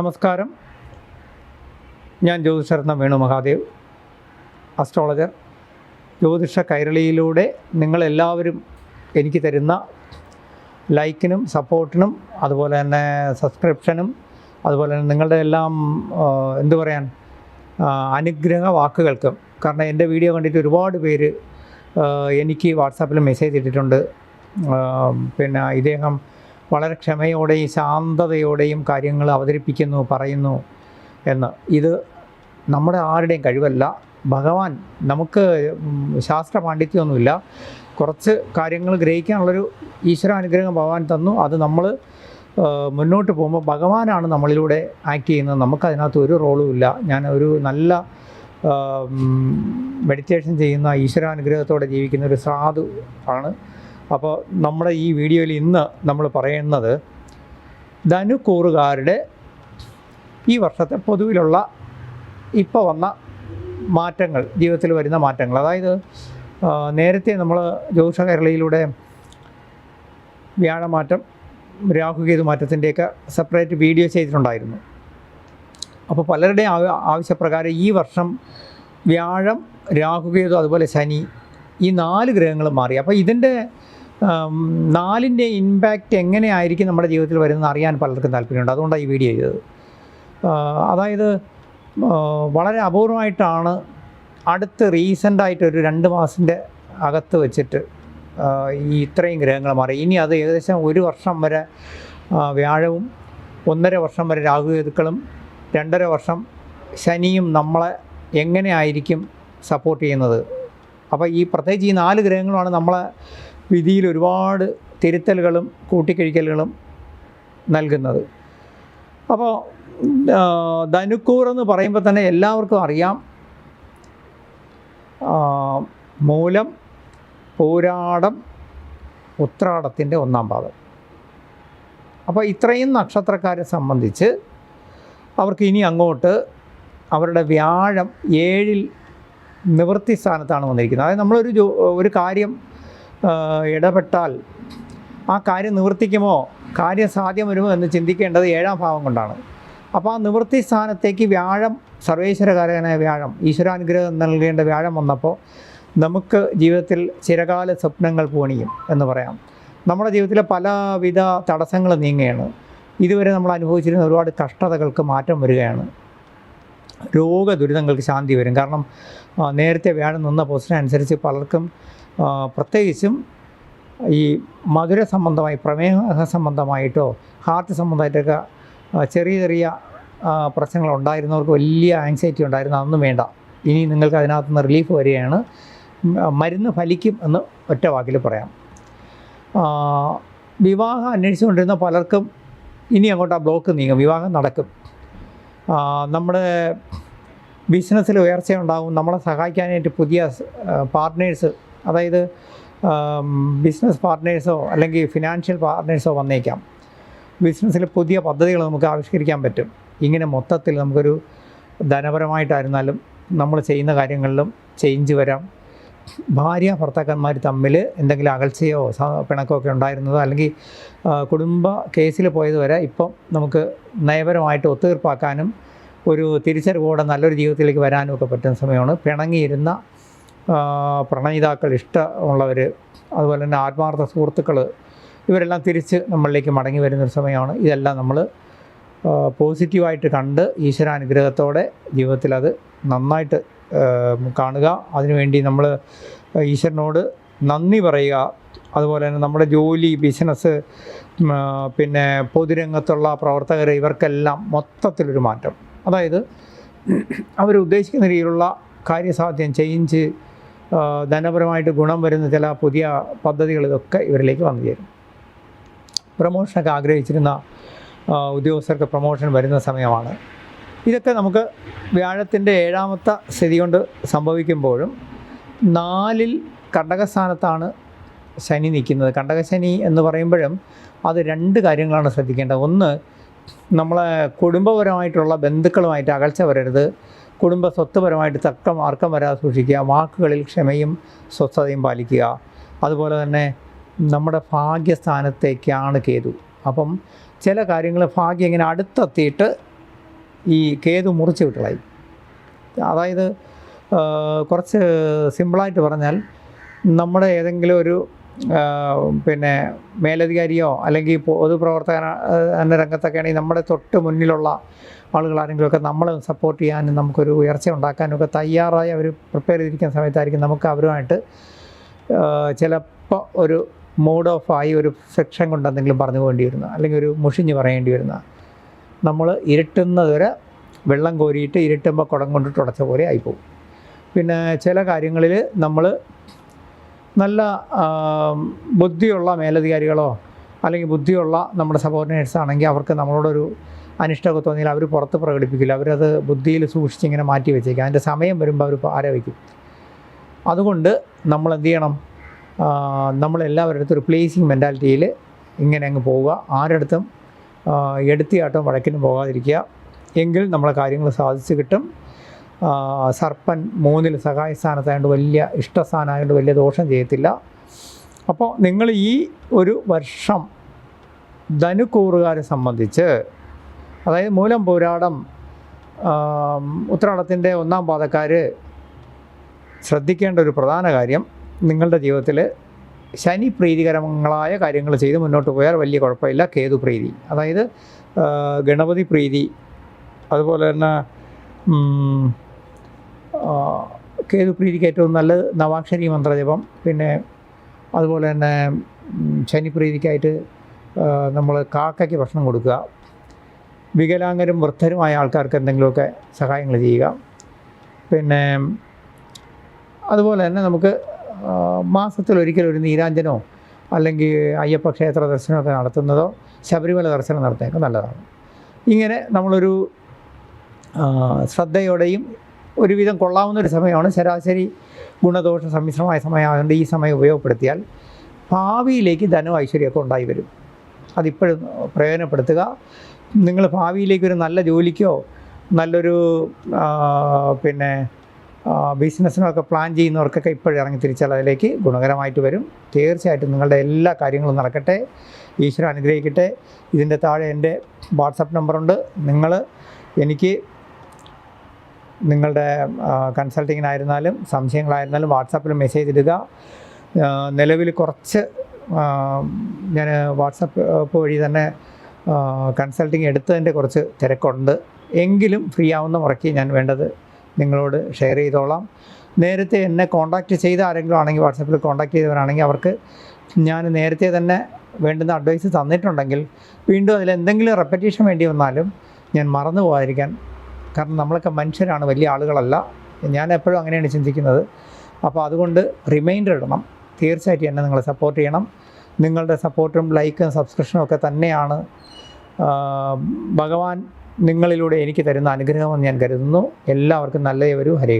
നമസ്കാരം. ഞാൻ ജ്യോതിഷരത്ന വേണു മഹാദേവ് അസ്ട്രോളജർ ജ്യോതിഷ കൈരളിയിലൂടെ നിങ്ങളെല്ലാവരും എനിക്ക് തരുന്ന ലൈക്കിനും സപ്പോർട്ടിനും അതുപോലെ തന്നെ സബ്സ്ക്രിപ്ഷനും അതുപോലെ തന്നെ നിങ്ങളുടെ എല്ലാം എന്തു പറയാൻ അനുഗ്രഹ വാക്കുകൾക്കും. കാരണം എന്റെ വീഡിയോ കണ്ടിട്ട് ഒരുപാട് പേര് എനിക്ക് വാട്സാപ്പിൽ മെസ്സേജ് ഇട്ടിട്ടുണ്ട്. പിന്നെ ഇദ്ദേഹം വളരെ ക്ഷമയോടെയും ശാന്തതയോടെയും കാര്യങ്ങൾ അവതരിപ്പിക്കുന്നു പറയുന്നു എന്ന്. ഇത് നമ്മുടെ ആരുടെയും കഴിവല്ല. ഭഗവാൻ നമുക്ക് ശാസ്ത്ര പാണ്ഡിത്യമൊന്നുമില്ല കുറച്ച് കാര്യങ്ങൾ ഗ്രഹിക്കാനുള്ളൊരു ഈശ്വരാനുഗ്രഹം ഭഗവാൻ തന്നു. അത് നമ്മൾ മുന്നോട്ട് പോകുമ്പോൾ ഭഗവാനാണ് നമ്മളിലൂടെ ആക്ട് ചെയ്യുന്നത്. നമുക്കതിനകത്ത് ഒരു റോളും ഇല്ല ഞാൻ ഒരു നല്ല മെഡിറ്റേഷൻ ചെയ്യുന്ന ഈശ്വരാനുഗ്രഹത്തോടെ ജീവിക്കുന്ന ഒരു സാധു ആണ്. അപ്പോൾ നമ്മുടെ ഈ വീഡിയോയിൽ ഇന്ന് നമ്മൾ പറയുന്നത് ധനുക്കൂറുകാരുടെ ഈ വർഷത്തെ പൊതുവിലുള്ള ഇപ്പോൾ വന്ന മാറ്റങ്ങൾ ജീവിതത്തിൽ വരുന്ന മാറ്റങ്ങൾ. അതായത് നേരത്തെ നമ്മൾ ജ്യോതിഷ കേരളയിലൂടെ വ്യാഴമാറ്റം രാഹുകേതു മാറ്റത്തിന്റെയൊക്കെ സെപ്പറേറ്റ് വീഡിയോ ചെയ്തിട്ടുണ്ടായിരുന്നു. അപ്പോൾ പലരുടെയും ആവ- ആവശ്യപ്രകാരം ഈ വർഷം വ്യാഴം രാഹുകേതു അതുപോലെ ശനി ഈ നാല് ഗ്രഹങ്ങൾ മാറി. അപ്പോൾ ഇതിന്റെ നാലിന്റെ ഇമ്പാക്റ്റ് എങ്ങനെയായിരിക്കും നമ്മുടെ ജീവിതത്തിൽ വരുന്നത് അറിയാൻ പലർക്കും താല്പര്യമുണ്ട്. അതുകൊണ്ടാണ് ഈ വീഡിയോ ചെയ്തത്. അതായത് വളരെ അപൂർവമായിട്ടാണ് അടുത്ത് റീസെന്റായിട്ട് ഒരു രണ്ട് മാസത്തിന്റെ അകത്ത് വെച്ചിട്ട് ഈ ഇത്രയും ഗ്രഹങ്ങൾ മാറി. ഇനി അത് ഏകദേശം ഒരു വർഷം വരെ വ്യാഴവും ഒന്നര വർഷം വരെ രാഹുകേതുക്കളും രണ്ടര വർഷം ശനിയും നമ്മളെ എങ്ങനെയായിരിക്കും സപ്പോർട്ട് ചെയ്യുന്നത്? അപ്പോൾ ഈ പ്രത്യേകിച്ച് ഈ നാല് ഗ്രഹങ്ങളുമാണ് നമ്മളെ വിധിയിൽ ഒരുപാട് തിരുത്തലുകളും കൂട്ടിക്കഴിക്കലുകളും നൽകുന്നത്. അപ്പോൾ ധനുക്കൂർ എന്ന് പറയുമ്പോൾ തന്നെ എല്ലാവർക്കും അറിയാം. മൂലം പോരാടം ഉത്രാടത്തിന്റെ ഒന്നാം പാദം അപ്പോൾ ഇത്രയും നക്ഷത്രക്കാരെ സംബന്ധിച്ച് അവർക്ക് ഇനി അങ്ങോട്ട് അവരുടെ വ്യാഴം ഏഴിൽ നിവൃത്തി സ്ഥാനത്താണ് വന്നിരിക്കുന്നത്. അതായത് നമ്മളൊരു ഒരു കാര്യം ഇടപെട്ടാൽ ആ കാര്യം നിവർത്തിക്കുമോ? കാര്യം സാധ്യം വരുമോ എന്ന് ചിന്തിക്കേണ്ടത് ഏഴാം ഭാവം കൊണ്ടാണ്. അപ്പോൾ ആ നിവൃത്തി സ്ഥാനത്തേക്ക് വ്യാഴം സർവേശ്വരകാരകനായ വ്യാഴം ഈശ്വരാനുഗ്രഹം നൽകേണ്ട വ്യാഴം വന്നപ്പോൾ നമുക്ക് ജീവിതത്തിൽ ചിരകാല സ്വപ്നങ്ങൾ പൂണിയും എന്ന് പറയാം. നമ്മുടെ ജീവിതത്തിലെ പലവിധ തടസ്സങ്ങൾ നീങ്ങുകയാണ്. ഇതുവരെ നമ്മൾ അനുഭവിച്ചിരുന്ന ഒരുപാട് കഷ്ടതകൾക്ക് മാറ്റം വരികയാണ്. രോഗ ദുരിതങ്ങൾക്ക് ശാന്തി വരും. കാരണം നേരത്തെ വ്യാഴം നിന്ന പൊസിഷൻ അനുസരിച്ച് പലർക്കും പ്രത്യേകിച്ചും ഈ മധുര സംബന്ധമായി പ്രമേഹ സംബന്ധമായിട്ടോ ഹാർട്ട് സംബന്ധമായിട്ടൊക്കെ ചെറിയ ചെറിയ പ്രശ്നങ്ങൾ ഉണ്ടായിരുന്നവർക്ക് വലിയ ആങ്സൈറ്റി ഉണ്ടായിരുന്നു. അതൊന്നും വേണ്ട. ഇനി നിങ്ങൾക്ക് അതിനകത്ത് നിന്ന് റിലീഫ് വരികയാണ്. മരുന്ന് ഫലിക്കും എന്ന് ഒറ്റ വാക്കിൽ പറയാം. വിവാഹം അന്വേഷിച്ചുകൊണ്ടിരുന്ന പലർക്കും ഇനി അങ്ങോട്ട് ആ ബ്ലോക്ക് നീങ്ങും. വിവാഹം നടക്കും. നമ്മുടെ ബിസിനസ്സിൽ ഉയർച്ച ഉണ്ടാകും നമ്മളെ സഹായിക്കാനായിട്ട് പുതിയ പാർട്ട്നേഴ്സ് അതായത് ബിസിനസ് പാർട്ട്നേഴ്സോ അല്ലെങ്കിൽ ഫിനാൻഷ്യൽ പാർട്ട്നേഴ്സോ വന്നേക്കാം. ബിസിനസ്സിൽ പുതിയ പദ്ധതികൾ നമുക്ക് ആവിഷ്കരിക്കാൻ പറ്റും. ഇങ്ങനെ മൊത്തത്തിൽ നമുക്കൊരു ധനപരമായിട്ടായിരുന്നാലും നമ്മൾ ചെയ്യുന്ന കാര്യങ്ങളിലും ചേഞ്ച് വരാം. ഭാര്യ ഭർത്താക്കന്മാർ തമ്മിൽ എന്തെങ്കിലും അകൽച്ചയോ പിണക്കോ ഒക്കെ ഉണ്ടായിരുന്നതോ അല്ലെങ്കിൽ കുടുംബ കേസിൽ പോയത് വരെ ഇപ്പം നമുക്ക് നയപരമായിട്ട് ഒത്തുതീർപ്പാക്കാനും ഒരു തിരിച്ചറിവോടെ നല്ലൊരു ജീവിതത്തിലേക്ക് വരാനും ഒക്കെ പറ്റുന്ന സമയമാണ്. പിണങ്ങിയിരുന്ന പ്രണയിതാക്കൾ ഇഷ്ടമുള്ളവർ അതുപോലെ തന്നെ ആത്മാർത്ഥ സുഹൃത്തുക്കൾ ഇവരെല്ലാം തിരിച്ച് നമ്മളിലേക്ക് മടങ്ങി വരുന്നൊരു സമയമാണ്. ഇതെല്ലാം നമ്മൾ പോസിറ്റീവായിട്ട് കണ്ട് ഈശ്വരാനുഗ്രഹത്തോടെ ജീവിതത്തിൽ അത് നന്നായിട്ട് കാണുക. അതിനുവേണ്ടി നമ്മൾ ഈശ്വരനോട് നന്ദി പറയുക. അതുപോലെ തന്നെ നമ്മുടെ ജോലി ബിസിനസ് പിന്നെ പൊതുരംഗത്തുള്ള പ്രവർത്തകർ ഇവർക്കെല്ലാം മൊത്തത്തിലൊരു മാറ്റം. അതായത് അവരുദ്ദേശിക്കുന്ന രീതിയിലുള്ള കാര്യസാധ്യം ചേഞ്ച് ധനപരമായിട്ട് ഗുണം വരുന്ന ചില പുതിയ പദ്ധതികൾ ഇതൊക്കെ ഇവരിലേക്ക് വന്നു ചേരും. പ്രൊമോഷനൊക്കെ ആഗ്രഹിച്ചിരുന്ന ഉദ്യോഗസ്ഥർക്ക് പ്രൊമോഷൻ വരുന്ന സമയമാണ്. ഇതൊക്കെ നമുക്ക് വ്യാഴത്തിന്റെ ഏഴാമത്തെ സ്ഥിതി കൊണ്ട് സംഭവിക്കുമ്പോഴും നാലിൽ കണ്ടകസ്ഥാനത്താണ് ശനി നിൽക്കുന്നത്. കണ്ടകശനി എന്ന് പറയുമ്പോഴും അത് രണ്ട് കാര്യങ്ങളാണ് ശ്രദ്ധിക്കേണ്ടത്. ഒന്ന് നമ്മളെ കുടുംബപരമായിട്ടുള്ള ബന്ധുക്കളുമായിട്ട് അകൽച്ച വരരുത്. കുടുംബ സ്വത്തുപരമായിട്ട് തക്ക മാർക്കം വരാതെ സൂക്ഷിക്കുക വാക്കുകളിൽ ക്ഷമയും സ്വസ്ഥതയും പാലിക്കുക. അതുപോലെ തന്നെ നമ്മുടെ ഭാഗ്യസ്ഥാനത്തേക്കാണ് കേതു. അപ്പം ചില കാര്യങ്ങൾ ഭാഗ്യം ഇങ്ങനെ അടുത്തെത്തിയിട്ട് ഈ കേതു മുറിച്ച് വിട്ടളായി അതായത് കുറച്ച് സിമ്പിളായിട്ട് പറഞ്ഞാൽ നമ്മുടെ ഏതെങ്കിലും ഒരു പിന്നെ മേലധികാരിയോ അല്ലെങ്കിൽ പൊതുപ്രവർത്തകന എന്ന രംഗത്തൊക്കെ നമ്മുടെ തൊട്ട് മുന്നിലുള്ള ആളുകൾ ആരെങ്കിലുമൊക്കെ നമ്മളെ സപ്പോർട്ട് ചെയ്യാനും നമുക്കൊരു ഉയർച്ച ഉണ്ടാക്കാനും ഒക്കെ തയ്യാറായി അവർ പ്രിപ്പയർ ചെയ്തിരിക്കുന്ന സമയത്തായിരിക്കും നമുക്ക് അവരുമായിട്ട് ചിലപ്പോൾ ഒരു മൂഡ് ഓഫ് ആയി ഒരു സെക്ഷൻ കൊണ്ട് എന്തെങ്കിലും പറഞ്ഞു പോകേണ്ടി വരുന്ന അല്ലെങ്കിൽ ഒരു മുഷിഞ്ഞ് പറയേണ്ടി വരുന്ന. നമ്മൾ ഇരുട്ടുന്നത് വരെ വെള്ളം കോരിയിട്ട് ഇരുട്ടുമ്പോൾ കുടം കൊണ്ടിട്ട് ഉടച്ച പോലെ ആയിപ്പോവും. പിന്നെ ചില കാര്യങ്ങളിൽ നമ്മൾ നല്ല ബുദ്ധിയുള്ള മേലധികാരികളോ അല്ലെങ്കിൽ ബുദ്ധിയുള്ള നമ്മുടെ സബോർഡിനേറ്റ്സ് ആണെങ്കിൽ അവർക്ക് നമ്മളോടൊരു അനിഷ്ടമൊക്കെ തോന്നിയാൽ അവർ പുറത്ത് പ്രകടിപ്പിക്കില്ല. അവരത് ബുദ്ധിയിൽ സൂക്ഷിച്ച് ഇങ്ങനെ മാറ്റി വെച്ചേക്കും. അതിന്റെ സമയം വരുമ്പോൾ അവർ ആരോപിക്കും. അതുകൊണ്ട് നമ്മൾ എന്ത് ചെയ്യണം? നമ്മളെല്ലാവരുടെ അടുത്തും ഒരു പ്ലേസിങ് മെന്റാലിറ്റിയിൽ ഇങ്ങനെ അങ്ങ് പോവുക. ആരടുത്തും എടുത്തിയാട്ടം വഴക്കിനും പോകാതിരിക്കുക. എങ്കിൽ നമ്മളെ കാര്യങ്ങൾ സാധിച്ചു കിട്ടും. സർപ്പൻ മൂന്നിൽ സഹായ സ്ഥാനത്തായതുകൊണ്ട് വലിയ ഇഷ്ടസ്ഥാനമായതുകൊണ്ട് വലിയ ദോഷം ചെയ്യത്തില്ല. അപ്പോൾ നിങ്ങൾ ഈ ഒരു വർഷം ധനുക്കൂറുകാരെ സംബന്ധിച്ച് അതായത് മൂലം പോരാടം ഉത്രാടത്തിന്റെ ഒന്നാം പാദക്കാർ ശ്രദ്ധിക്കേണ്ട ഒരു പ്രധാന കാര്യം നിങ്ങളുടെ ജീവിതത്തിൽ ശനി പ്രീതികരങ്ങളായ കാര്യങ്ങൾ ചെയ്ത് മുന്നോട്ട് പോയാൽ വലിയ കുഴപ്പമില്ല. കേതു പ്രീതി അതായത് ഗണപതി പ്രീതി അതുപോലെ തന്നെ കേതു പ്രീതിക്ക് ഏറ്റവും നല്ലത് നവാക്ഷരി മന്ത്രജപം. പിന്നെ അതുപോലെ തന്നെ ശനിപ്രീതിക്കായിട്ട് നമ്മൾ കാക്കയ്ക്ക് ഭക്ഷണം കൊടുക്കുക. വികലാംഗരും വൃദ്ധരുമായ ആൾക്കാർക്ക് എന്തെങ്കിലുമൊക്കെ സഹായങ്ങൾ ചെയ്യുക. പിന്നെ അതുപോലെ തന്നെ നമുക്ക് ഒരിക്കൽ ഒരു നീരാഞ്ജനോ അല്ലെങ്കിൽ അയ്യപ്പ ക്ഷേത്ര ദർശനമൊക്കെ നടത്തുന്നതോ ശബരിമല ദർശനം നടത്തുന്നതൊക്കെ നല്ലതാണ്. ഇങ്ങനെ നമ്മളൊരു ശ്രദ്ധയോടെയും ഒരുവിധം കൊള്ളാവുന്ന ഒരു സമയമാണ് ശരാശരി ഗുണദോഷ സമ്മിശ്രമായ സമയമായതുകൊണ്ട് ഈ സമയം ഉപയോഗപ്പെടുത്തിയാൽ ഭാവിയിലേക്ക് ധനം ഐശ്വര്യമൊക്കെ ഉണ്ടായി വരും. അതിപ്പോഴും പ്രയോജനപ്പെടുത്തുക. നിങ്ങൾ ഭാവിയിലേക്ക് ഒരു നല്ല ജോലിക്കോ നല്ലൊരു പിന്നെ ബിസിനസ്സിനൊക്കെ പ്ലാൻ ചെയ്യുന്നവർക്കൊക്കെ ഇപ്പോഴും ഇറങ്ങി തിരിച്ചാൽ അതിലേക്ക് ഗുണകരമായിട്ട് വരും. തീർച്ചയായിട്ടും നിങ്ങളുടെ എല്ലാ കാര്യങ്ങളും നടക്കട്ടെ. ഈശ്വരൻ അനുഗ്രഹിക്കട്ടെ. ഇതിന്റെ താഴെ എന്റെ വാട്സപ്പ് നമ്പറുണ്ട്. നിങ്ങൾ എനിക്ക് നിങ്ങളുടെ കൺസൾട്ടിങ്ങിനായിരുന്നാലും സംശയങ്ങളായിരുന്നാലും വാട്സാപ്പിൽ മെസ്സേജ് ഇടുക. നിലവിൽ കുറച്ച് ഞാൻ വാട്സപ്പ് വഴി തന്നെ കൺസൾട്ടിങ് എടുത്തതിന്റെ കുറച്ച് തിരക്കുണ്ട്. എങ്കിലും ഫ്രീ ആവുന്ന മുറയ്ക്ക് ഞാൻ വേണ്ടത് നിങ്ങളോട് ഷെയർ ചെയ്തോളാം. നേരത്തെ എന്നെ കോൺടാക്റ്റ് ചെയ്ത ആരെങ്കിലും ആണെങ്കിൽ വാട്സപ്പിൽ കോൺടാക്റ്റ് ചെയ്തവരാണെങ്കിൽ അവർക്ക് ഞാൻ നേരത്തെ തന്നെ വേണ്ടുന്ന അഡ്വൈസ് തന്നിട്ടുണ്ടെങ്കിൽ വീണ്ടും അതിൽ എന്തെങ്കിലും റെപ്പറ്റീഷൻ വേണ്ടി വന്നാലും ഞാൻ മറന്നു പോകാതിരിക്കാൻ കാരണം നമ്മളൊക്കെ മനുഷ്യരാണ് വലിയ ആളുകളല്ല. ഞാൻ എപ്പോഴും അങ്ങനെയാണ് ചിന്തിക്കുന്നത്. അപ്പോൾ അതുകൊണ്ട് റിമൈൻഡർ ഇടണം. തീർച്ചയായിട്ടും എന്നെ നിങ്ങൾ സപ്പോർട്ട് ചെയ്യണം. നിങ്ങളുടെ സപ്പോർട്ടും ലൈക്കും സബ്സ്ക്രിപ്ഷനും ഒക്കെ തന്നെയാണ് ഭഗവാൻ നിങ്ങളിലൂടെ എനിക്ക് തരുന്ന അനുഗ്രഹമെന്ന് ഞാൻ കരുതുന്നു. എല്ലാവർക്കും നല്ല ഒരു ഹരേ